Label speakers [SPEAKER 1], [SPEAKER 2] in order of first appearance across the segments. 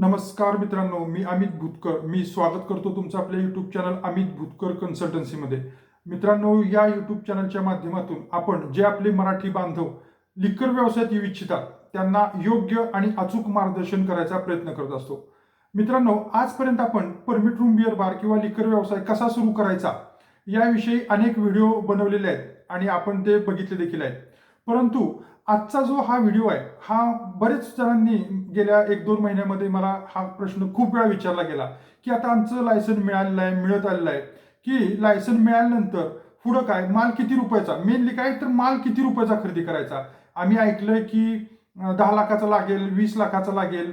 [SPEAKER 1] नमस्कार मित्रांनो मी अमित भूतकर. मी स्वागत करतो तुमचं आपल्या यूट्यूब चॅनल अमित भुतकर कन्सल्टन्सीमध्ये मित्रांनो या यूट्यूब चॅनलच्या माध्यमातून आपण जे आपले मराठी बांधव लिकर व्यवसायात येऊ इच्छितात त्यांना योग्य आणि अचूक मार्गदर्शन करायचा प्रयत्न करत असतो. मित्रांनो आजपर्यंत आपण परमिट रूम बिअर बार किंवा लिकर व्यवसाय कसा सुरू करायचा याविषयी अनेक व्हिडिओ बनवलेले आहेत आणि आपण ते बघितले देखील आहेत. परंतु आजचा जो हा व्हिडिओ आहे हा बरेच जणांनी गेल्या एक दोन महिन्यामध्ये मला हा प्रश्न खूप वेळा विचारला गेला की आता आमचं लायसन मिळालेलं आहे मिळत आलेलं आहे की लायसन मिळाल्यानंतर पुढं काय माल किती रुपयाचा? मेनली काय तर माल किती रुपयाचा खरेदी करायचा? आम्ही ऐकलंय की दहा लाखाचा लागेल वीस लाखाचा लागेल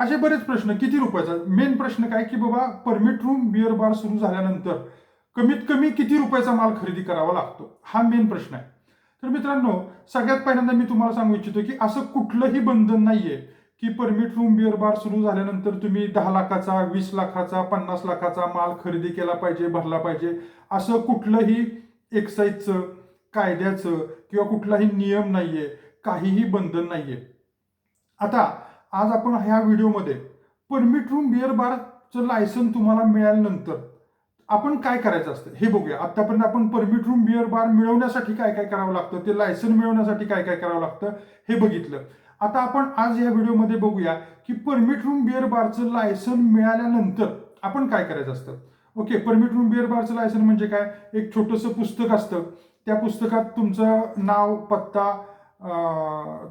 [SPEAKER 1] असे बरेच प्रश्न किती रुपयाचा? मेन प्रश्न काय की बाबा परमिट रूम बिअर बार सुरू झाल्यानंतर कमीत कमी किती रुपयाचा माल खरेदी करावा लागतो? हा मेन प्रश्न आहे. तर मित्रांनो सगळ्यात पहिल्यांदा मी तुम्हाला सांगू इच्छितो की असं कुठलंही बंधन नाहीये की परमिट रूम बिअर बार सुरू झाल्यानंतर तुम्ही दहा लाखाचा वीस लाखाचा पन्नास लाखाचा माल खरेदी केला पाहिजे भरला पाहिजे. असं कुठलंही एक्साईजचं कायद्याचं किंवा कुठलाही नियम नाहीये काहीही बंधन नाहीये. आता आज आपण ह्या व्हिडिओमध्ये परमिट रूम बिअर बारचं लायसन तुम्हाला मिळाल्यानंतर आपण काय करायचं असतं? हे बघूया. आतापर्यंत आपण परमिट रूम बिअर बार मिळवण्यासाठी काय काय करावं लागतं? ते लायसन मिळवण्यासाठी काय काय करावं लागतं? हे बघितलं. आता आपण आज या व्हिडिओमध्ये बघूया की परमिट रूम बिअर बारचं लायसन मिळाल्यानंतर आपण काय करायचं असतं? ओके परमिट रूम बिअर बारचं लायसन म्हणजे काय? एक छोटंसं पुस्तक असतं. त्या पुस्तकात तुमचं नाव पत्ता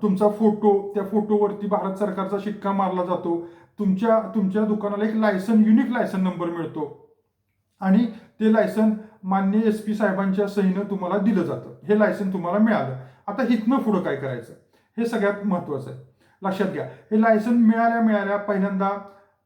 [SPEAKER 1] तुमचा फोटो त्या फोटोवरती भारत सरकारचा शिक्का मारला जातो. तुमच्या तुमच्या दुकानाला एक लायसन युनिक लायसन नंबर मिळतो. आणि ते लायसन मान्य एस पी साहेबांच्या सहीनं तुम्हाला दिलं जातं. हे लायसन तुम्हाला मिळालं. आता हिथनं पुढं काय करायचं? हे सगळ्यात महत्त्वाचं आहे. लक्षात घ्या. हे लायसन मिळाल्या मिळाल्या पहिल्यांदा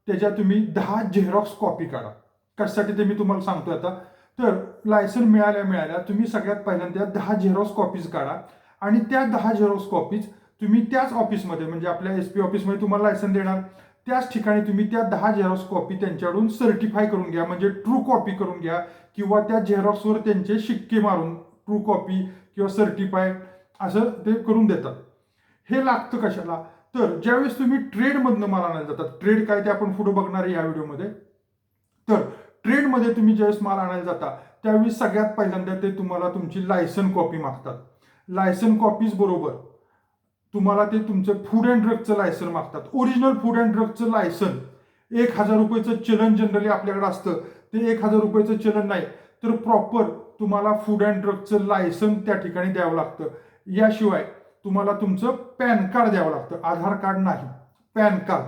[SPEAKER 1] त्याच्या तुम्ही दहा झेरॉक्स कॉपी काढा. कशासाठी ते मी तुम्हाला सांगतो आता? तर लायसन मिळाल्या मिळाल्या तुम्ही सगळ्यात पहिल्यांदा दहा झेरॉक्स कॉपीज काढा. आणि त्या दहा झेरॉक्स कॉपीज तुम्ही त्याच ऑफिसमध्ये म्हणजे आपल्या एस पी ऑफिसमध्ये तुम्हाला लायसन देणार. त्याच ठिकाणी तुम्ही त्या दहा झेरॉक्स कॉपी त्यांच्याकडून सर्टिफाय करून घ्या म्हणजे ट्रू कॉपी करून घ्या किंवा त्या झेरॉक्सवर त्यांचे शिक्के मारून ट्रू कॉपी किंवा सर्टिफाय असं ते करून देतात. हे लागतं कशाला? तर ज्यावेळेस तुम्ही ट्रेडमधनं माल आणायला जातात ट्रेड काय ते आपण पुढे बघणार आहे या व्हिडिओमध्ये. तर ट्रेडमध्ये तुम्ही ज्यावेळेस माल आणायला जाता त्यावेळी सगळ्यात पहिल्यांदा ते तुम्हाला तुमची लायसन कॉपी मागतात. लायसन कॉपीज बरोबर. तुम्हाला ते तुमचं फूड अँड ड्रगचं लायसन मागतात. ओरिजिनल फूड अँड ड्रगचं लायसन एक हजार रुपयाचं चलन जनरली आपल्याकडे असतं. ते एक हजार रुपयेचं चलन नाही तर प्रॉपर तुम्हाला फूड अँड ड्रगचं लायसन त्या ठिकाणी द्यावं लागतं. याशिवाय तुम्हाला तुमचं पॅन कार्ड द्यावं लागतं. आधार कार्ड नाही पॅन कार्ड.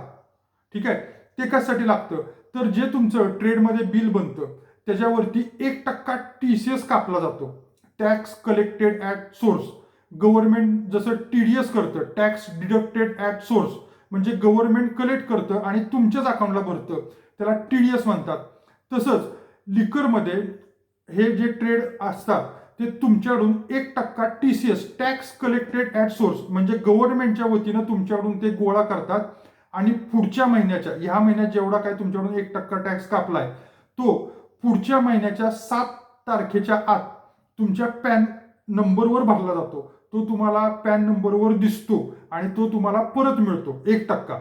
[SPEAKER 1] ठीक आहे? ते कशासाठी लागतं? तर जे तुमचं ट्रेडमध्ये बिल बनतं त्याच्यावरती एक टक्का टी सी एस कापला जातो. Tax collected at source government जसं टी डी एस करतं टॅक्स डिडक्टेड ॲट सोर्स म्हणजे गव्हर्नमेंट कलेक्ट करतं आणि तुमच्याच अकाउंटला भरतं. त्याला टी डी एस म्हणतात. तसंच लिकरमध्ये हे जे ट्रेड असतात ते तुमच्याकडून एक टक्का T C S tax collected at source म्हणजे गव्हर्नमेंटच्या वतीनं तुमच्याकडून ते गोळा करतात. आणि पुढच्या महिन्याच्या ह्या महिन्यात जेवढा काय तुमच्याकडून एक टक्का टॅक्स कापलाय तो पुढच्या महिन्याच्या सात तारखेच्या आत तुमच्या पॅन नंबरवर भरला जातो. तो तुम्हाला पॅन नंबरवर दिसतो आणि तो तुम्हाला परत मिळतो. एक टक्का.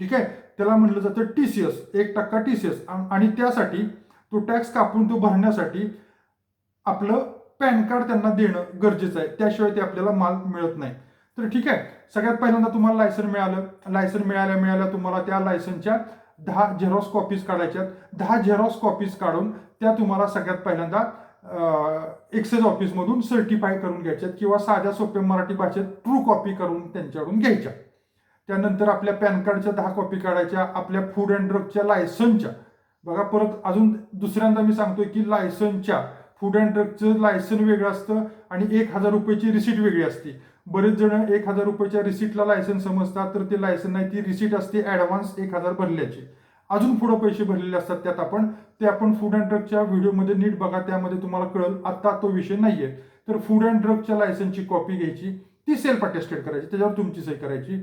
[SPEAKER 1] ठीक आहे? त्याला म्हटलं जातं टी सी एस एक टक्का टी सी एस आणि त्यासाठी तो टॅक्स कापून तो भरण्यासाठी आपलं पॅन कार्ड त्यांना देणं गरजेचं आहे. त्याशिवाय ते आपल्याला माल मिळत नाही. तर ठीक आहे? सगळ्यात पहिल्यांदा तुम्हाला लायसन मिळालं. लायसन मिळाल्या मिळाल्या तुम्हाला त्या लायसनच्या दहा झेरॉक्स कॉपीज काढायच्यात. दहा झेरॉक्स कॉपीज काढून त्या तुम्हाला सगळ्यात पहिल्यांदा एक्सेस ऑफिसमधून सर्टिफाय करून घ्यायच्यात किंवा साध्या सोप्या मराठी भाषेत ट्रू कॉपी करून त्यांच्याकडून घ्यायच्या. त्यानंतर आपल्या पॅन कार्डच्या दहा कॉपी काढायच्या आपल्या फूड अँड ड्रगच्या लायसनच्या बघा परत अजून दुसऱ्यांदा मी सांगतोय की लायसनच्या फूड अँड ड्रगचं लायसन वेगळं असतं आणि एक हजार रुपयाची रिसीट वेगळी असते. बरेच जण एक हजार रुपयाच्या रिसीटला लायसन समजतात तर ते लायसन नाही ती रिसीट असते ॲडव्हान्स एक हजार भरल्याची. अजून पुढं पैसे भरलेले असतात त्यात आपण ते आपण फूड अँड ड्रगच्या व्हिडिओमध्ये नीट बघा त्यामध्ये तुम्हाला कळेल आता तो विषय नाहीये. तर फूड अँड ड्रगच्या लायसनची कॉपी घ्यायची ती सेल्फ अटेस्टेड करायची त्याच्यावर तुमची सही करायची.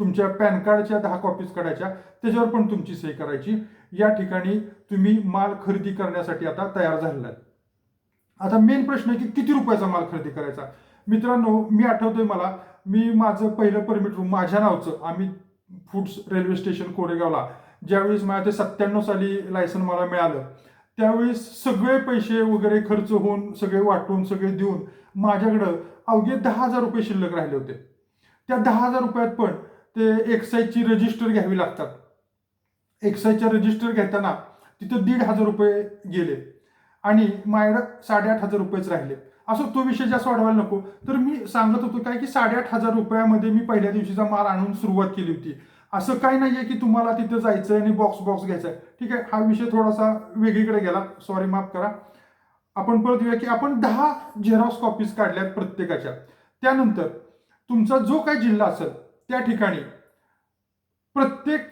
[SPEAKER 1] तुमच्या पॅन कार्डच्या दहा कॉपीज काढायच्या त्याच्यावर पण तुमची सही करायची. या ठिकाणी तुम्ही माल खरेदी करण्यासाठी आता तयार झालेला आहे आता मेन प्रश्न आहे की किती रुपयाचा माल खरेदी करायचा? मित्रांनो मी आठवतोय मला मी माझं पहिलं परमिट रूम माझ्या नावचं आम्ही फूड्स रेल्वे स्टेशन कोरेगावला ज्यावेळेस मला ते सत्त्याण्णव साली लायसन मला मिळालं त्यावेळेस सगळे पैसे वगैरे खर्च होऊन सगळे वाटून सगळे देऊन माझ्याकडं अवघे दहा हजार रुपये शिल्लक राहिले होते. त्या दहा हजार रुपयात पण ते एक्साईजची रजिस्टर घ्यावी लागतात. एक्साईजच्या रजिस्टर घेताना तिथं दीड हजार रुपये गेले आणि माझ्याकडं साडेआठ हजार रुपयेच राहिले. असं तो विषय जास्त वाढवायला नको. तर मी सांगत होतो काय की साडेआठ हजार रुपयामध्ये मी पहिल्या दिवशीचा माल आणून सुरुवात केली होती. असं काही नाहीये की तुम्हाला तिथं जायचं आणि बॉक्स बॉक्स घ्यायचा ठीक आहे? हा विषय थोडासा वेगळीकडे गेला. सॉरी माफ करा. आपण परत येऊया की आपण दहा झेरॉक्स कॉपीज काढल्यात प्रत्येकाच्या. त्यानंतर तुमचा जो काही जिल्हा असेल त्या ठिकाणी प्रत्येक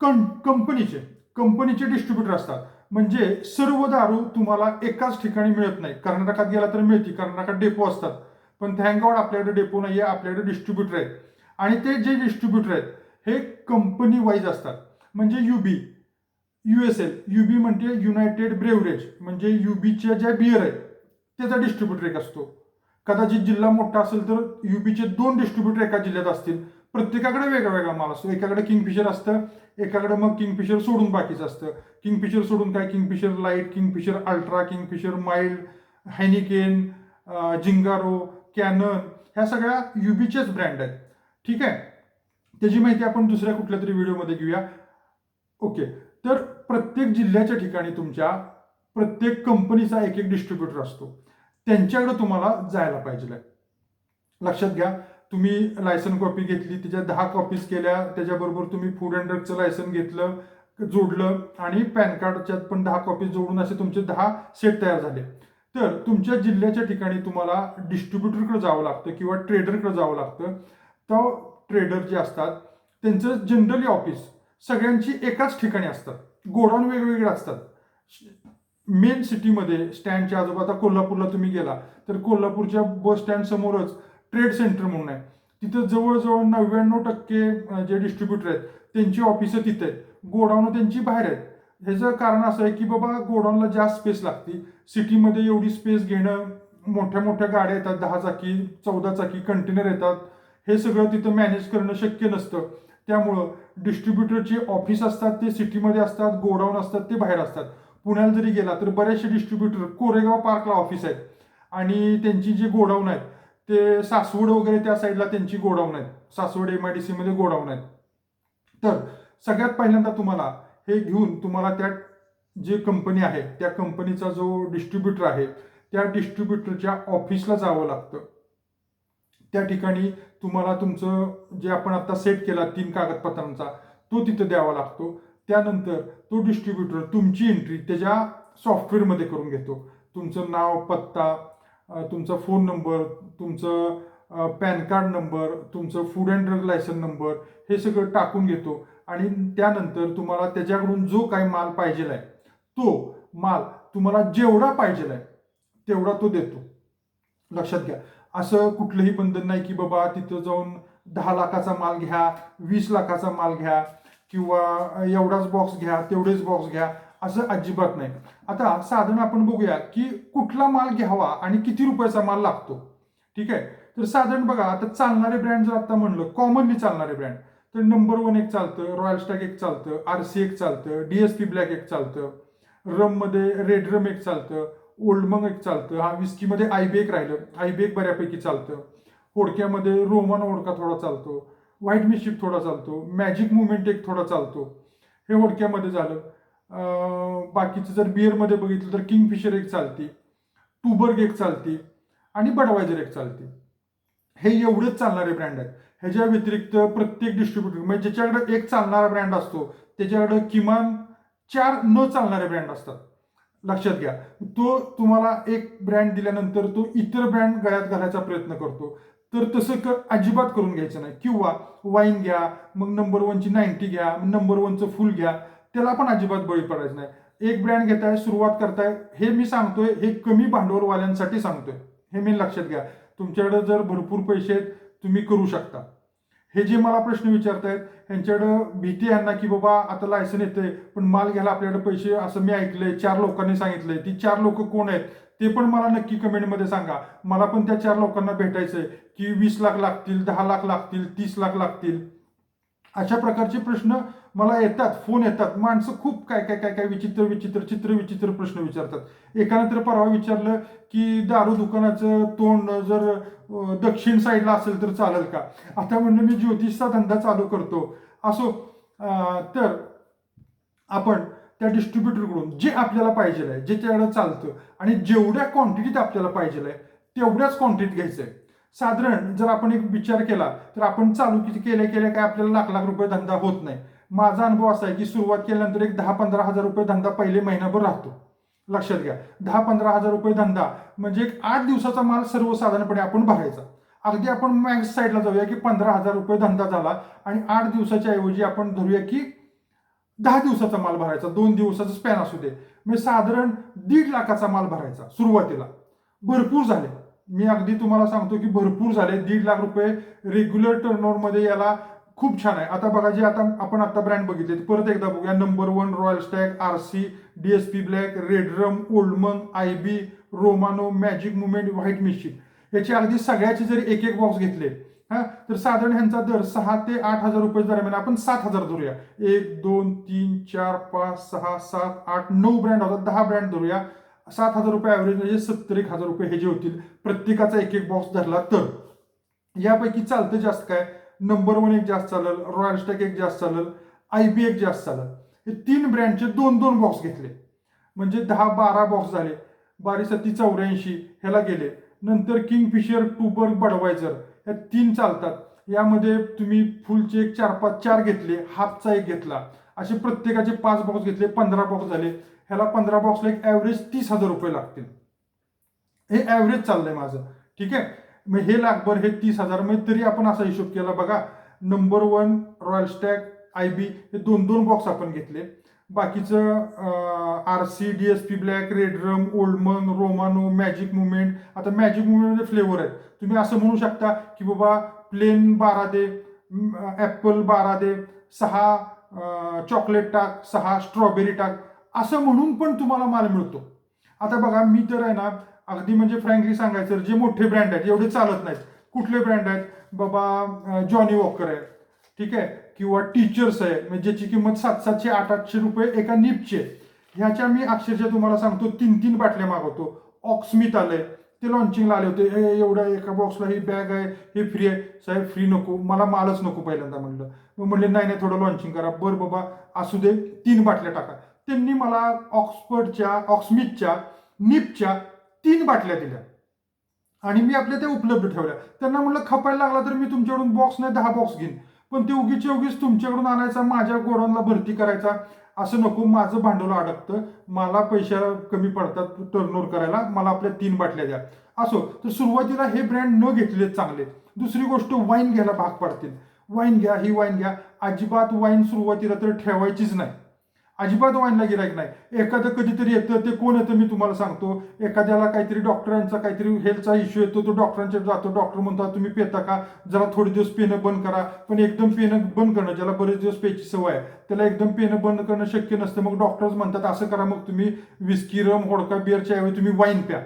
[SPEAKER 1] कं कंपनीचे कंपनीचे डिस्ट्रीब्युटर असतात. म्हणजे सर्व दारू तुम्हाला एकाच ठिकाणी मिळत नाही. कर्नाटकात गेला तर मिळते. कर्नाटकात डेपो असतात. पण थँकगॉड आपल्याकडे डेपो नाही आहे आपल्याकडे डिस्ट्रीब्युटर आहेत. आणि ते जे डिस्ट्रीब्युटर आहेत हे कंपनी वाईज असतात. म्हणजे UB U S L UB म्हणजे युनायटेड ब्रेवरेज म्हणजे युबीच्या ज्या बिअर आहेत त्याचा डिस्ट्रीब्युटर एक असतो. कदाचित जिल्हा मोठा असेल तर युबीचे दोन डिस्ट्रीब्युटर एका जिल्ह्यात असतील. प्रत्येकाकडे वेगळा वेगळा माल असतो. एकाकडे किंगफिशर असतं एकाकडे मग किंगफिशर सोडून बाकीचं असतं. किंगफिशर सोडून काय? Kingfisher lite Kingfisher ultra Kingfisher mild Heineken Zingaro Cannon ह्या सगळ्या युबीचेच ब्रँड आहेत. ठीक आहे? त्याची माहिती आपण दुसऱ्या कुठल्या तरी व्हिडिओमध्ये घेऊया. ओके. तर प्रत्येक जिल्ह्याच्या ठिकाणी तुमच्या प्रत्येक कंपनीचा एक एक डिस्ट्रीब्युटर असतो. त्यांच्याकडे तुम्हाला जायला पाहिजे. लक्षात घ्या तुम्ही लायसन कॉपी घेतली त्याच्या दहा कॉपीज केल्या त्याच्याबरोबर तुम्ही फूड अँड ड्रगचं लायसन घेतलं जोडलं आणि पॅन कार्डच्यात पण दहा कॉपीज जोडून असे तुमचे दहा सेट तयार झाले. तर तुमच्या जिल्ह्याच्या ठिकाणी तुम्हाला डिस्ट्रीब्युटरकडे जावं लागतं किंवा ट्रेडरकडे जावं लागतं. तर ट्रेडर जे असतात त्यांचं जनरली ऑफिस सगळ्यांची एकाच ठिकाणी असतात. गोडाऊन वेगवेगळे असतात. मेन सिटीमध्ये स्टँडच्या आजोबा आता कोल्हापूरला तुम्ही गेला तर कोल्हापूरच्या बस स्टँड समोरच ट्रेड सेंटर म्हणून आहे. तिथं जवळजवळ नव्याण्णव टक्के जे डिस्ट्रीब्युटर आहेत त्यांची ऑफिसं तिथे आहेत. गोडाऊन त्यांची बाहेर आहेत. ह्याचं कारण असं आहे की बाबा गोडाऊनला जास्त स्पेस लागते. सिटीमध्ये एवढी स्पेस घेणं मोठ्या मोठ्या गाड्या येतात दहा चाकी चौदा चाकी कंटेनर येतात. हे सगळं तिथं मॅनेज करणं शक्य नसतं. त्यामुळं डिस्ट्रीब्युटरचे ऑफिस असतात ते सिटीमध्ये असतात गोडाऊन असतात ते बाहेर असतात. पुण्याला जरी गेला तर बरेचसे डिस्ट्रीब्युटर कोरेगाव पार्कला ऑफिस आहेत. आणि त्यांची जी गोडाऊन आहेत ते सासवड वगैरे त्या साईडला त्यांची गोडाऊन आहेत. सासवड एम आय डी सीमध्ये गोडाऊन आहेत. तर सगळ्यात पहिल्यांदा तुम्हाला हे घेऊन तुम्हाला त्या जे कंपनी आहे त्या कंपनीचा जो डिस्ट्रीब्युटर आहे त्या डिस्ट्रीब्युटरच्या ऑफिसला जावं लागतं. त्या ठिकाणी तुम्हाला तुमचं जे आपण आता सेट केला तीन कागदपत्रांचा तो तिथं द्यावा लागतो. त्यानंतर तो डिस्ट्रीब्युटर तुमची एंट्री त्याच्या सॉफ्टवेअरमध्ये करून घेतो. तुमचं नाव पत्ता तुमचा फोन नंबर तुमचं पॅन कार्ड नंबर तुमचं food and drug licence number हे सगळं टाकून घेतो. आणि त्यानंतर तुम्हाला त्याच्याकडून जो काही माल पाहिजे आहे तो माल तुम्हाला जेवढा पाहिजे आहे तेवढा तो देतो. लक्षात घ्या. असं कुठलंही बंधन नाही की बाबा तिथं जाऊन दहा लाखाचा माल घ्या वीस लाखाचा माल घ्या किंवा एवढाच बॉक्स घ्या तेवढेच बॉक्स घ्या असं अजिबात नाही. आता साधारण आपण बघूया की कुठला माल घ्यावा आणि किती रुपयाचा माल लागतो. ठीक आहे? तर साधारण बघा आता चालणारे ब्रँड जर आता म्हणलं कॉमनली चालणारे ब्रँड तर नंबर वन एक चालतं रॉयल स्टॅग एक चालतं आर सी एक चालतं डी एस पी ब्लॅक एक चालतं रममध्ये रेड रम एक चालतं ओल्ड मंग एक चालतं. हा विस्कीमध्ये आयबेक राहिलं. आयबेक बऱ्यापैकी चालतं. होडक्यामध्ये रोमन ओडका थोडा चालतो. व्हाईट मिशिप थोडा चालतो. मॅजिक मुवमेंट एक थोडा चालतो. हे होडक्यामध्ये झालं. बाकीचं जर बिअरमध्ये बघितलं तर किंगफिशर एक चालते. टुबर्ग एक चालते. आणि बडवायझर एक चालते. हे एवढेच चालणारे ब्रँड आहेत. ह्याच्या व्यतिरिक्त प्रत्येक डिस्ट्रीब्युटर म्हणजे ज्याच्याकडे एक चालणारा ब्रँड असतो त्याच्याकडं किमान चार न चालणारे ब्रँड असतात. लक्षात घ्या. तो तुम्हाला एक ब्रँड दिल्यानंतर तो इतर ब्रँड गळ्यात घालायचा प्रयत्न करतो. तर तसं क अजिबात करून घ्यायचं नाही. किंवा वाईन घ्या मग नंबर वनची नाईन्टी घ्या नंबर वनचं फुल घ्या त्याला पण अजिबात बळी पडायचं नाही. एक ब्रँड घेताय सुरुवात करताय हे मी सांगतोय हे कमी भांडवलवाल्यांसाठी सांगतोय. हे मी लक्षात घ्या. तुमच्याकडे जर भरपूर पैसे आहेत तुम्ही करू शकता. हे जे मला प्रश्न विचारतायत ह्यांच्याकडं भीती आहे ना की बाबा आता लायसन येते पण माल घ्यायला आपल्याकडे पैसे असं मी ऐकलंय चार लोकांनी सांगितलंय. ती चार लोक कोण आहेत ते पण मला नक्की कमेंटमध्ये सांगा. मला पण त्या चार लोकांना भेटायचंय की वीस लाख लागतील दहा लाख लागतील तीस लाख लागतील. अशा प्रकारचे प्रश्न मला येतात फोन येतात. माणसं खूप काय काय काय काय विचित्र विचित्र चित्र विचित्र प्रश्न विचारतात. एकानं तर परवा विचारलं की दारू दुकानाचं तोंड जर दक्षिण साईडला असेल तर चालेल का? आता म्हणलं मी ज्योतिषचा धंदा चालू करतो. असो तर आपण त्या डिस्ट्रीब्युटरकडून जे आपल्याला पाहिजे आहे जे त्याला चालतं आणि जेवढ्या क्वांटिटीत आपल्याला पाहिजे आहे तेवढ्याच क्वांटिटीत घ्यायचं आहे. साधारण जर आपण एक विचार केला तर आपण चालू किती केल्या केल्या काय आपल्याला लाख लाख रुपये धंदा होत नाही. माझा अनुभव असा आहे की सुरुवात केल्यानंतर एक दहा पंधरा हजार रुपये धंदा पहिले महिनाभर राहतो. लक्षात घ्या. दहा पंधरा हजार रुपये धंदा म्हणजे एक आठ दिवसाचा माल सर्वसाधारणपणे आपण भरायचा. अगदी आपण मॅक्स साईडला जाऊया की पंधरा हजार रुपये धंदा झाला आणि आठ दिवसाच्या ऐवजी आपण धरूया की दहा दिवसाचा माल भरायचा. दोन दिवसाचा स्पॅन असू दे. म्हणजे साधारण दीड लाखाचा माल भरायचा सुरुवातीला. भरपूर झाले. मी अगदी तुम्हाला सांगतो की भरपूर झाले. दीड लाख रुपये रेग्युलर टर्नओव्हरमध्ये याला खूप छान आहे. आता बघा जे आता आपण आता ब्रँड बघितले परत एकदा बघूया. Number one Royal Stag R C D S P Black Red Rum Old Monk I B Romanov Magic Movement White Mischief याचे अगदी सगळ्याचे जर एक एक बॉक्स घेतले हा तर साधारण ह्यांचा दर सहा ते आठ हजार रुपये दरम्यान आपण सात हजार धरूया. एक दोन तीन चार पाच सहा सात आठ नऊ ब्रँड होतात. दहा ब्रँड धरूया. सात हजार रुपये ॲव्हरेज म्हणजे सत्तर एक हजार रुपये हे जे होतील प्रत्येकाचा एक एक बॉक्स धरला तर. यापैकी चालतं जास्त काय? नंबर वन एक जास्त चालेल रॉयल स्टॅक एक जास्त चालेल आय बी एक जास्त चालेल. हे तीन ब्रँडचे दोन दोन बॉक्स घेतले. म्हणजे दहा बारा बॉक्स झाले. बारी सत्ती चौऱ्याऐंशी ह्याला गेले. नंतर किंगफिशर टूबर्ग बडवायझर ह्या तीन चालतात. यामध्ये तुम्ही फुलचे एक चार पाच चार घेतले. हाफचा एक घेतला. असे प्रत्येकाचे पाच बॉक्स घेतले पंधरा बॉक्स झाले. ह्याला पंधरा बॉक्सला एक ॲव्हरेज तीस हजार रुपये लागतील. हे ॲव्हरेज चाललंय माझं. ठीक आहे? मग हे लाखभर हे तीस हजार मग तरी आपण असा हिशोब केला. बघा number one Royal Stag I B हे दोन दोन बॉक्स आपण घेतले. बाकीचं R C D S P Black Red Rum Old Monk Romanov Magic Movement आता मॅजिक मुवमेंटमध्ये फ्लेवर आहेत. तुम्ही असं म्हणू शकता की बाबा प्लेन बारा दे ॲपल बारा दे सहा चॉकलेट टाक सहा स्ट्रॉबेरी टाक असं म्हणून पण तुम्हाला माल मिळतो. आता बघा मी तर आहे ना अगदी म्हणजे फ्रँकली सांगायचं जे मोठे ब्रँड आहेत एवढे चालत नाहीत. कुठले ब्रँड आहेत? बाबा जॉनी वॉकर आहे. ठीक आहे? किंवा टीचर्स आहे म्हणजे ज्याची किंमत सात सातशे आठ आठशे रुपये एका निपचे ह्याच्या मी अक्षरशः तुम्हाला सांगतो तीन तीन बाटल्या मागवतो. ऑक्समिथ आलंय. ते लॉन्चिंगला आले होते. हे एवढ्या एका बॉक्सला ही बॅग आहे हे फ्री आहे. साहेब फ्री नको. मला मालच नको पहिल्यांदा म्हणलं. मग म्हणले नाही नाही थोडं लॉन्चिंग करा. बरं बाबा असू दे. तीन बाटल्या टाका. त्यांनी मला ऑक्सफर्डच्या ऑक्समिथच्या निपच्या तीन बाटल्या दिल्या. आणि मी आपल्या त्या उपलब्ध ठेवल्या. त्यांना म्हणलं खपायला लागला तर मी तुमच्याकडून बॉक्स नाही दहा बॉक्स घेईन. पण ते उगीचे उगीच तुमच्याकडून आणायचा माझ्या गोडाऊनला भरती करायचा असं नको माझं भांडवल अडकतं मला पैशा कमी पडतात टर्नओव्हर करायला मला आपल्या तीन बाटल्या द्या. असो तर सुरुवातीला हे ब्रँड न घेतलेले चांगले. दुसरी गोष्ट वाईन घ्यायला भाग पडतील. वाईन घ्या ही वाईन घ्या. अजिबात वाईन सुरुवातीला तर ठेवायचीच नाही. अजिबात वाईनला गिरायक नाही. एखादं कधीतरी येतं ते कोण येतं मी तुम्हाला सांगतो. एखाद्याला काहीतरी डॉक्टरांचा काहीतरी हेल्थचा इश्यू येतो तो डॉक्टरांच्या जातो. डॉक्टर म्हणतात तुम्ही पेता का? जरा थोडे दिवस पेनं बंद करा. पण एकदम पेनं बंद करणं ज्याला बरेच दिवस पेची सवय आहे त्याला एकदम पेनं बंद करणं शक्य नसतं. मग डॉक्टर्स म्हणतात असं करा मग तुम्ही विस्की रम होडका बिअरच्या ऐवजी तुम्ही वाईन प्या.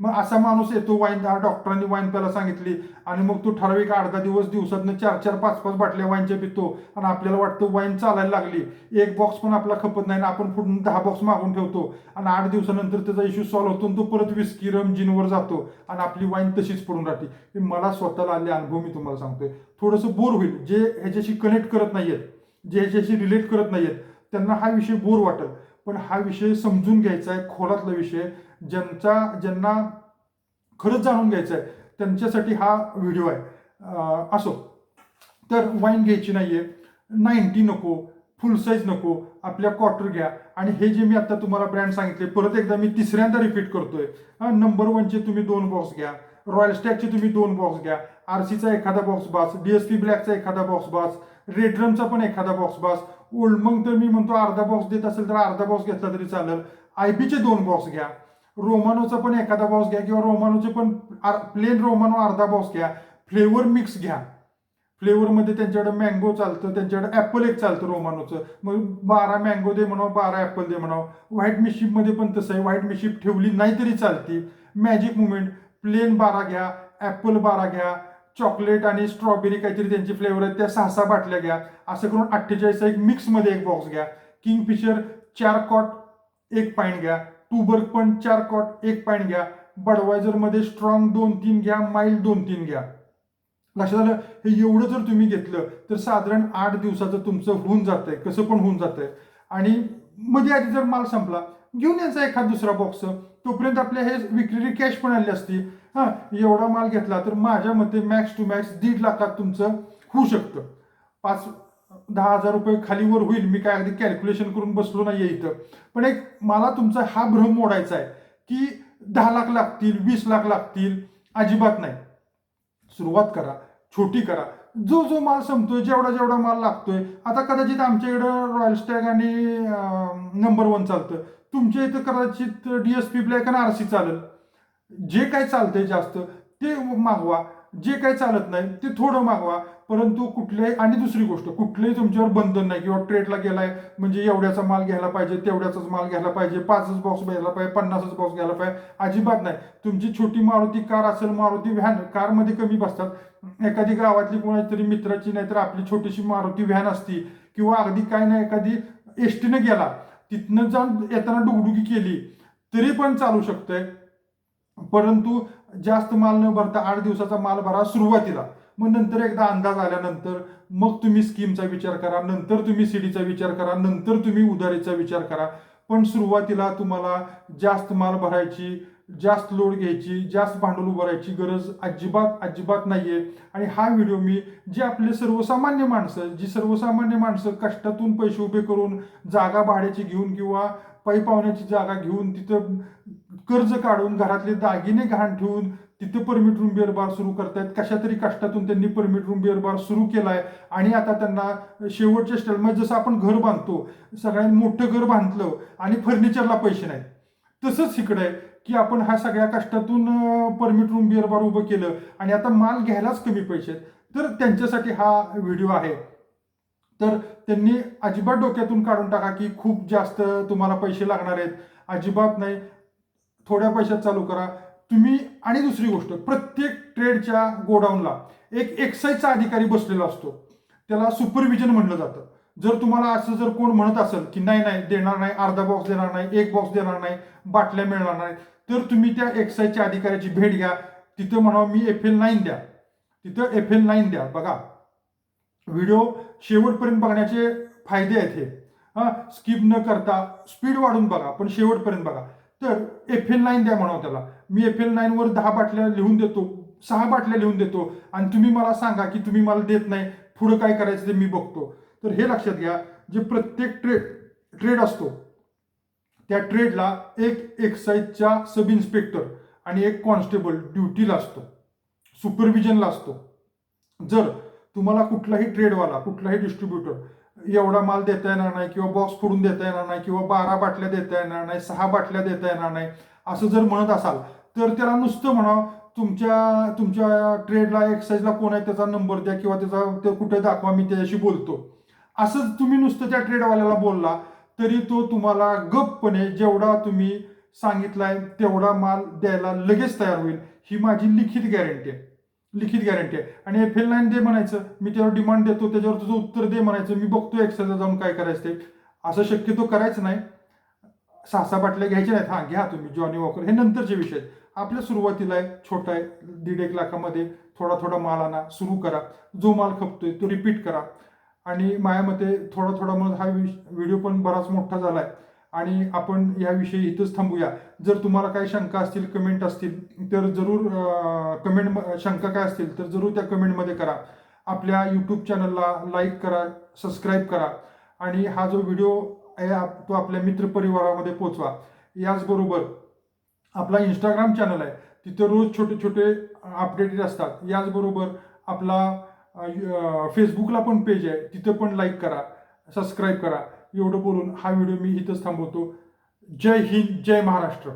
[SPEAKER 1] मग असा माणूस येतो वाईन डॉक्टरांनी वाईन प्यायला सांगितली. आणि मग तो ठराविक अर्धा दिवस दिवसातनं चार चार पाच पाच बाटल्या वाईनच्या पितो. आणि आपल्याला वाटतं वाईन चालायला लागली. एक बॉक्स पण आपला खपत नाही आणि आपण पुढून दहा बॉक्स मागून ठेवतो. आणि आठ दिवसानंतर त्याचा इश्यू सॉल्व्ह होतो आणि तो परत विस्की रम जिनवर जातो. आणि आपली वाईन तशीच पडून राहते. मला स्वतःला आले अनुभव मी तुम्हाला सांगतोय. थोडंसं बोर होईल. जे ह्याच्याशी कनेक्ट करत नाहीयेत जे ह्याच्याशी रिलेट करत नाहीयेत त्यांना हा विषय बोर वाटेल. पण हा विषय समजून घ्यायचा आहे. खोलातला विषय ज्यांचा ज्यांना खरंच जाणून घ्यायचं आहे त्यांच्यासाठी हा व्हिडिओ आहे. असो. तर वाईन घ्यायची नाही आहे नाईन्टी नको. फुल साईज नको. आपल्या क्वार्टर घ्या. आणि हे जे मी आता तुम्हाला ब्रँड सांगितले परत एकदा मी तिसऱ्यांदा रिपीट करतोय. नंबर वनचे तुम्ही दोन बॉक्स घ्या. रॉयल स्टॅकचे तुम्ही दोन बॉक्स घ्या. आर सीचा एखादा बॉक्स बास. डीएसपी एस ब्लॅकचा एखादा बॉक्स बास. रेडरमचा पण एखादा बॉक्स बास. ओल्ड मग तर मी म्हणतो अर्धा बॉक्स देत असेल तर अर्धा बॉक्स घेतला तरी चालेल. आय बीचे दोन बॉक्स घ्या. रोमानोचा पण एखादा बॉक्स घ्या किंवा रोमानोचे पण प्लेन रोमानो अर्धा बॉक्स घ्या. फ्लेवर मिक्स घ्या. फ्लेवरमध्ये त्यांच्याकडे मँगो चालतं त्यांच्याकडे ॲपल एक चालतं रोमानोचं. मग बारा मँगो दे म्हणावं बारा ॲपल दे म्हणावं. व्हाईट मिशिपमध्ये पण तसं आहे. व्हाईट मिशिप ठेवली नाही तरी चालते. मॅजिक मुमेंट प्लेन बारा घ्या. ॲपल बारा घ्या. चॉकलेट आणि स्ट्रॉबेरी काहीतरी त्यांचे फ्लेवर आहेत. त्या सहा सहा बाटल्या घ्या. असं करून अठ्ठेचाळीसचा एक मिक्समध्ये एक बॉक्स घ्या. किंगफिशर चार कॉट एक पाईंट घ्या. टूबर्ग पण चार कॉट एक पॉईंट घ्या. बडवायझरमध्ये स्ट्रॉंग दोन तीन घ्या माइल्ड दोन तीन घ्या. लक्षात आलं? हे एवढं जर तुम्ही घेतलं तर साधारण आठ दिवसाचं तुमचं होऊन जातंय कसं पण होऊन जातंय. आणि मध्ये आधी जर माल संपला घेऊन यायचा एखाद दुसरा बॉक्स तोपर्यंत आपल्या हे विक्रीरी कॅश पण आली असती. हां एवढा माल घेतला तर माझ्या मते मॅक्स टू मॅक्स दीड लाखात तुमचं होऊ शकतं. पाच दहा हजार रुपये खालीवर होईल मी काय अगदी कॅल्क्युलेशन करून बसलो नाही इथं. पण एक मला तुमचा हा भ्रम मोडायचा आहे की दहा लाख लागतील वीस लाख लागतील अजिबात नाही. सुरुवात करा छोटी करा. जो जो माल संपतोय जेवढा जेवढा माल लागतोय आता कदाचित आमच्या इकडं रॉयल स्टॅग आणि नंबर वन चालतं. तुमच्या इथं कदाचित डी एस पी ब्लॅक आणि आर सी चालेल. जे काय चालतंय जास्त ते मागवा. जे काही चालत नाही ते थोडं मागवा. परंतु कुठल्याही आणि दुसरी गोष्ट कुठलंही तुमच्यावर बंधन नाही किंवा ट्रेडला गेलाय म्हणजे एवढ्याचा माल घ्यायला पाहिजे तेवढ्याचाच माल घ्यायला पाहिजे पाचच बॉक्स घ्यायला पाहिजे पन्नासच बॉक्स घ्यायला पाहिजे अजिबात नाही. तुमची छोटी मारुती कार असेल मारुती व्हॅन कारमध्ये कमी बसतात. एखादी गावातली कोणाची तरी मित्राची नाही तर आपली छोटीशी मारुती व्हॅन असती किंवा अगदी काय नाही एखादी एसटीने गेला तिथनं जाऊन येताना डुगडुगी केली तरी पण चालू शकतंय. परंतु जास्त माल न भरता आठ दिवसाचा माल भरा सुरुवातीला. मग नंतर एकदा अंदाज आल्यानंतर मग तुम्ही स्कीमचा विचार करा नंतर तुम्ही सीडीचा विचार करा नंतर तुम्ही उधारीचा विचार करा. पण सुरुवातीला तुम्हाला जास्त माल भरायची जास्त लोड घ्यायची जास्त भांडवल उभारायची गरज अजिबात अजिबात नाहीये. आणि हा व्हिडिओ मी जे आपले सर्वसामान्य माणसं जी सर्वसामान्य माणसं कष्टातून पैसे उभे करून जागा भाड्याची घेऊन किंवा पै पाहुण्याची जागा घेऊन तिथं कर्ज काढून घरातले दागिने घाण ठेवून तिथे परमिट रूम बिअर बार सुरू करतायत. कशा तरी कष्टातून त्यांनी परमिट रूम बिअर बार सुरू केलाय. आणि आता त्यांना शेवटच्या स्टेलमध्ये जसं आपण घर बांधतो सगळ्यांनी मोठं घर बांधलं आणि फर्निचरला पैसे नाहीत. तसंच इकडे आहे की आपण ह्या सगळ्या कष्टातून परमिट रूम बिअर बार उभं केलं आणि आता माल घ्यायलाच कमी पैसे आहेत. तर त्यांच्यासाठी हा व्हिडिओ आहे. तर त्यांनी अजिबात डोक्यातून काढून टाका की खूप जास्त तुम्हाला पैसे लागणार आहेत. अजिबात नाही. थोड्या पैशात चालू करा. तुम्ही आणि दुसरी गोष्ट प्रत्येक ट्रेडच्या गोडाऊनला एक एक्साईजचा अधिकारी बसलेला असतो. त्याला सुपरविजन म्हणलं जातं. जर तुम्हाला असं जर कोण म्हणत असेल की नाही नाही देणार नाही अर्धा बॉक्स देणार नाही एक बॉक्स देणार नाही बाटल्या मिळणार नाही तर तुम्ही त्या एक्साईजच्या अधिकाऱ्याची भेट घ्या. तिथं म्हणावं मी एफ एल नाईन द्या. तिथं एफ एल नाईन द्या. बघा. व्हिडिओ शेवटपर्यंत बघण्याचे फायदे आहेत हे. हां स्किप न करता स्पीड वाढून बघा पण शेवटपर्यंत बघा. तर एफ एल नाईन द्या म्हणावं त्याला. मी एफ एल नाईनवर दहा बाटल्या लिहून देतो सहा बाटल्या लिहून देतो आणि तुम्ही मला सांगा की तुम्ही मला देत नाही पुढं काय करायचं ते मी बघतो. तर हे लक्षात घ्या जे प्रत्येक ट्रेड ट्रेड असतो त्या ट्रेडला एक एक्साईजच्या सब इन्स्पेक्टर आणि एक कॉन्स्टेबल ड्युटीला असतो सुपरविजनला असतो. जर तुम्हाला कुठलाही ट्रेडवाला कुठलाही डिस्ट्रीब्युटर एवढा माल देता येणार नाही किंवा बॉक्स फोडून देता येणार नाही किंवा बारा बाटल्या देता येणार नाही सहा बाटल्या देता येणार नाही असं जर म्हणत असाल तर त्याला नुसतं म्हणावं तुमच्या तुमच्या ट्रेडला एक्साईजला कोण आहे त्याचा नंबर द्या किंवा त्याचा ते कुठे दाखवा मी त्याच्याशी बोलतो. असंच तुम्ही नुसतं त्या ट्रेडवाल्याला बोलला तरी तो तुम्हाला गपपणे जेवढा तुम्ही सांगितलाय तेवढा माल द्यायला लगेच तयार होईल ही माझी लिखित गॅरंटी आहे. लिखित गॅरंटी आहे. आणि एफ एल नाईन दे म्हणायचं. मी त्यावर डिमांड देतो त्याच्यावर तुझं उत्तर दे म्हणायचं. मी बघतो एक्सेलला जाऊन काय करायचं ते. असं शक्यतो करायचं नाही. सहा सहा बाटल्या घ्यायच्या नाहीत. हां घ्या तुम्ही. जॉनी वॉकर हे नंतरचे विषय आहेत. आपल्या सुरुवातीला आहे छोटा आहे दीड एक लाखामध्ये थोडा थोडा माल आणा सुरू करा. जो माल खपतोय तो रिपीट करा. आणि माझ्या मते थोडा थोडा मग हा व्हिडिओ पण बराच मोठा झाला आहे आणि आपण याविषयी इथंच थांबूया. जर तुम्हाला काही शंका असतील कमेंट असतील तर जरूर कमेंट शंका काय असतील तर जरूर त्या कमेंटमध्ये करा. आपल्या यूट्यूब चॅनलला लाईक करा सबस्क्राईब करा. आणि हा जो व्हिडिओ आहे आप- तो आपल्या मित्रपरिवारामध्ये पोचवा. याचबरोबर आपला इंस्टाग्राम चॅनल आहे तिथं रोज छोटे छोटे अपडेटेड असतात. याचबरोबर आपला फेसबुकला पण पेज आहे तिथं पण लाईक करा सबस्क्राईब करा. एवढं बोलून हा व्हिडिओ मी इथंच थांबवतो. जय हिंद जय महाराष्ट्र.